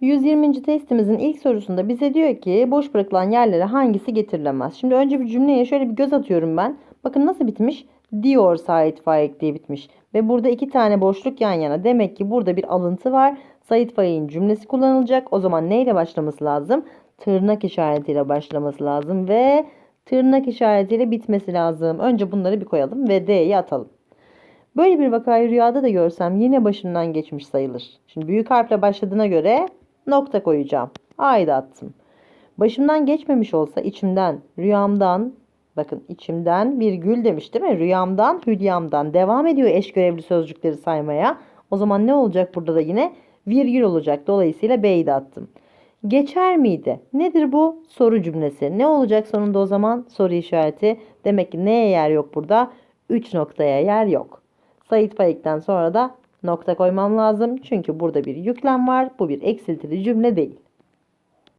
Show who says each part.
Speaker 1: 120. testimizin ilk sorusunda bize diyor ki boş bırakılan yerlere hangisi getirilemez? Şimdi önce bir cümleye şöyle bir göz atıyorum ben. Bakın nasıl bitmiş? Diyor Sait Faik diye bitmiş. Ve burada iki tane boşluk yan yana. Demek ki burada bir alıntı var. Sait Faik'in cümlesi kullanılacak. O zaman neyle başlaması lazım? Tırnak işaretiyle başlaması lazım ve tırnak işaretiyle bitmesi lazım. Önce bunları bir koyalım ve D'yi atalım. Böyle bir vakayı rüyada da görsem yine başımdan geçmiş sayılır. Şimdi büyük harfle başladığına göre nokta koyacağım. A'yı da attım. Başımdan geçmemiş olsa içimden, rüyamdan, bakın içimden bir gül demiş değil mi? Rüyamdan, hülyamdan devam ediyor eş görevli sözcükleri saymaya. O zaman ne olacak burada da yine? Virgül olacak. Dolayısıyla B'yi de attım. Geçer miydi? Nedir bu? Soru cümlesi. Ne olacak sonunda o zaman? Soru işareti. Demek ki neye yer yok burada? 3 noktaya yer yok. Sait Faik'ten sonra da nokta koymam lazım. Çünkü burada bir yüklem var. Bu bir eksiltili cümle değil.